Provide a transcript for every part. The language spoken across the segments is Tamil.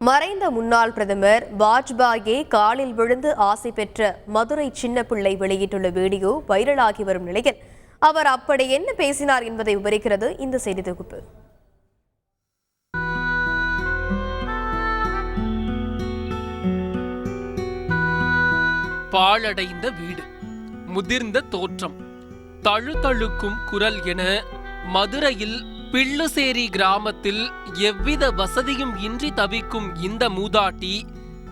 மறைந்த முன்னாள் பிரதமர் வாஜ்பாயே காலில் விழுந்து ஆசை பெற்ற மதுரை சின்ன பிள்ளை வெளியிட்டுள்ள வீடியோ வைரலாகி வரும் நிலையில் அவர் அப்படி என்ன பேசினார் என்பதை விவரிக்கிறது இந்த செய்தி தொகுப்பு. பாழடைந்த வீடு முதிர்ந்த தோற்றம் தழுதழுக்கும் குரல் என மதுரையில் பிள்ளுசேரி கிராமத்தில் எவ்வித வசதியும் இன்றி தவிக்கும் இந்த மூதாட்டி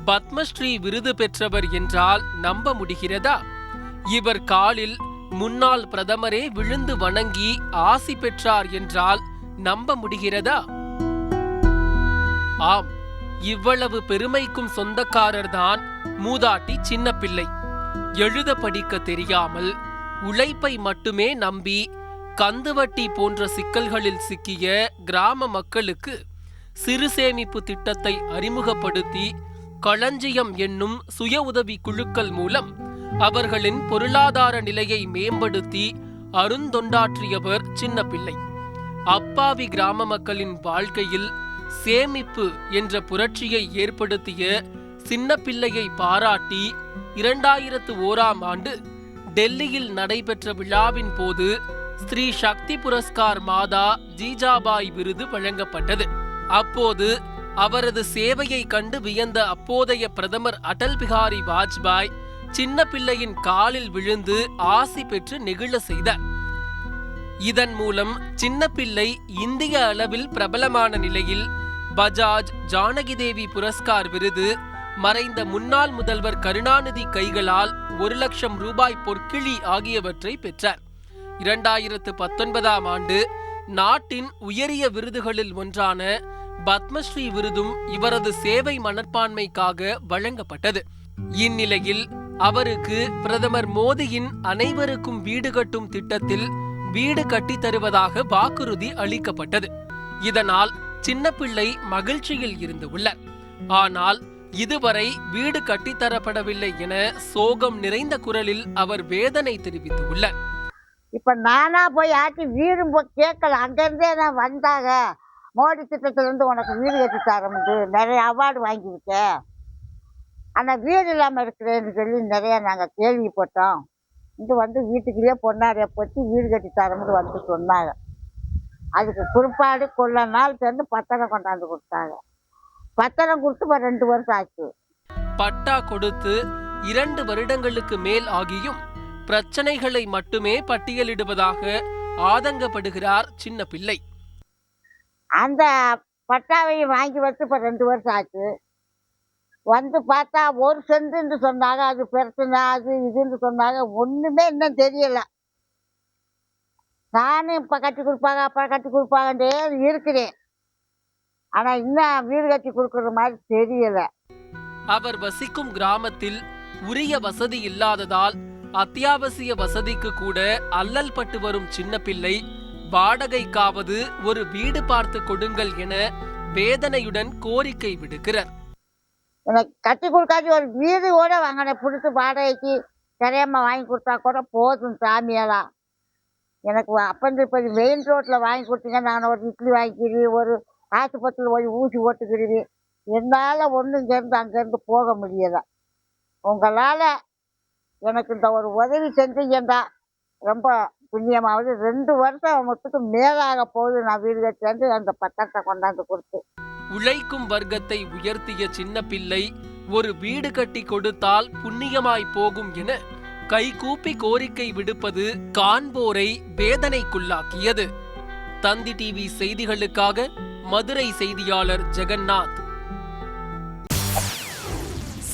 பத்மஸ்ரீ விருது பெற்றவர் என்றால் நம்ப முடிகிறதா? இவர் காலில் முன்னாள் பிரதமரே விழுந்து வணங்கி ஆசி பெற்றார் என்றால் நம்ப முடிகிறதா? ஆம் இவ்வளவு பெருமைக்கும் சொந்தக்காரர்தான் மூதாட்டி சின்ன பிள்ளை எழுத படிக்க தெரியாமல் உழைப்பை மட்டுமே நம்பி கந்துவட்டி போன்ற சிக்கல்களில் சிக்கிய கிராம மக்களுக்கு சிறு சேமிப்பு திட்டத்தை அறிமுகப்படுத்தி களஞ்சியம் என்னும் சுய உதவி குழுக்கள் மூலம் அவர்களின் பொருளாதார நிலையை மேம்படுத்தி அருந்தொண்டாற்றியவர் சின்ன பிள்ளை அப்பாவி கிராம மக்களின் வாழ்க்கையில் சேமிப்பு என்ற புரட்சியை ஏற்படுத்திய சின்ன பிள்ளையை பாராட்டி இரண்டாயிரத்து ஓராம் ஆண்டு டெல்லியில் நடைபெற்ற விழாவின் போது ஸ்ரீ சக்தி புரஸ்கார் மாதா ஜீஜாபாய் விருது வழங்கப்பட்டது. அப்போது அவரது சேவையை கண்டு வியந்த அப்போதைய பிரதமர் அடல் பிகாரி வாஜ்பாய் சின்ன பிள்ளையின் காலில் விழுந்து ஆசி பெற்று நெகிழ செய்தார். இதன் மூலம் சின்ன பிள்ளை இந்திய அளவில் பிரபலமான நிலையில் பஜாஜ் ஜானகி தேவி புரஸ்கார் விருது மறைந்த முன்னாள் முதல்வர் கருணாநிதி கைகளால் ஒரு லட்சம் ரூபாய் பொற்கிழி ஆகியவற்றை பெற்றார். இரண்டாயிரத்து பத்தொன்பதாம் ஆண்டு நாட்டின் உயரிய விருதுகளில் ஒன்றான பத்மஸ்ரீ விருதும் இவரது சேவை மனப்பான்மைக்காக வழங்கப்பட்டது. இந்நிலையில் அவருக்கு பிரதமர் மோடியின் அனைவருக்கும் வீடு கட்டும் திட்டத்தில் வீடு கட்டித் தருவதாக வாக்குறுதி அளிக்கப்பட்டது. இதனால் சின்ன பிள்ளை மகிழ்ச்சியில் இருந்து உள்ளார். ஆனால் இதுவரை வீடு கட்டித்தரப்படவில்லை என சோகம் நிறைந்த குரலில் அவர் வேதனை தெரிவித்துள்ளார் இப்போ நானாக போய் ஆட்டி வீடு போ- கேட்கல அங்கேருந்தே நான் வந்தாங்க. மோடி திட்டத்துலேருந்து உனக்கு வீடு கட்டி தரமுண்டு நிறைய அவார்டு வாங்கியிருக்கேன். ஆனால் வீடு இல்லாமல் இருக்கிறேன்னு சொல்லி நிறையா நாங்கள் கேள்விப்பட்டோம். இங்கே வந்து வீட்டுக்குள்ளேயே பொன்னாடைய போச்சு வீடு கட்டி தரமுது வந்து சொன்னாங்க. அதுக்கு குறிப்பாடு கொள்ள நாள் சேர்ந்து பத்திரம் கொண்டாந்து கொடுத்தாங்க. பத்திரம் கொடுத்து இப்போ ரெண்டு வருஷம் ஆச்சு. பட்டா கொடுத்து இரண்டு வருடங்களுக்கு மேல் ஆகியும் பிரச்சனைகளை மட்டுமே பட்டியலிடுவதாக ஆதங்கப்படுகிறார் சின்ன பிள்ளை. அந்த பட்டாவையும் வாங்கி வச்சு இப்போ ரெண்டு வருஷம் ஆச்சு. வந்து பார்த்தா ஒரு சென்ட்டுன்னு சொன்னாங்க அது பிரச்சனை அது இதுன்னு சொன்னாங்க ஒன்றுமே இன்னும் தெரியல. நானும் இப்போ கட்டி கொடுப்பாங்க அப்போ கட்டி கொடுப்பாங்கன்றே இருக்கிறேன். ஆனால் இன்னும் வீடு கட்டி கொடுக்குற மாதிரி தெரியல. அவர் வசிக்கும் கிராமத்தில் உரிய வசதி இல்லாததால் அத்தியாவசிய வசதிக்கு கூட அல்லல் பட்டு வரும் சின்ன பிள்ளை வாடகைக்காவது ஒரு வீடு பார்த்து கொடுங்கள் என வேதனையுடன் கோரிக்கை விடுக்கிறார். எனக்கு கட்டி கொடுக்காட்டி ஒரு வீடு கூட வாங்கினேன் பிடிச்சி வாடகைக்கு தெரியாமல் வாங்கி கொடுத்தா கூட போதும் சாமியெல்லாம் எனக்கு அப்பந்து இப்போ மெயின் ரோட்டில் வாங்கி கொடுத்தீங்க நான் ஒரு இட்லி வாங்கிக்கிறேன் ஒரு ஆஸ்பத்திரியில் போய் ஊசி போட்டுக்கிறேன் என்னால் ஒன்றும் இங்கேருந்து அங்கேருந்து போக முடியலை. உங்களால் எனக்கு இந்த ஒரு உதவி செஞ்சீங்கண்டா ரொம்ப புண்ணியமாவது. ரெண்டு வருஷம் மொத்தத்துக்கு மேலாக போகுது நான் வீடு கட்டியாந்து அந்த பத்திரத்தை கொண்டாந்து கொடுத்து உழைக்கும் வர்க்கத்தை உயர்த்திய சின்ன பிள்ளை ஒரு வீடு கட்டி கொடுத்தால் புண்ணியமாய் போகும் என கைகூப்பி கோரிக்கை விடுப்பது காண்போரை வேதனைக்குள்ளாக்கியது. தந்தி டிவி செய்திகளுக்காக மதுரை செய்தியாளர் ஜெகநாத்.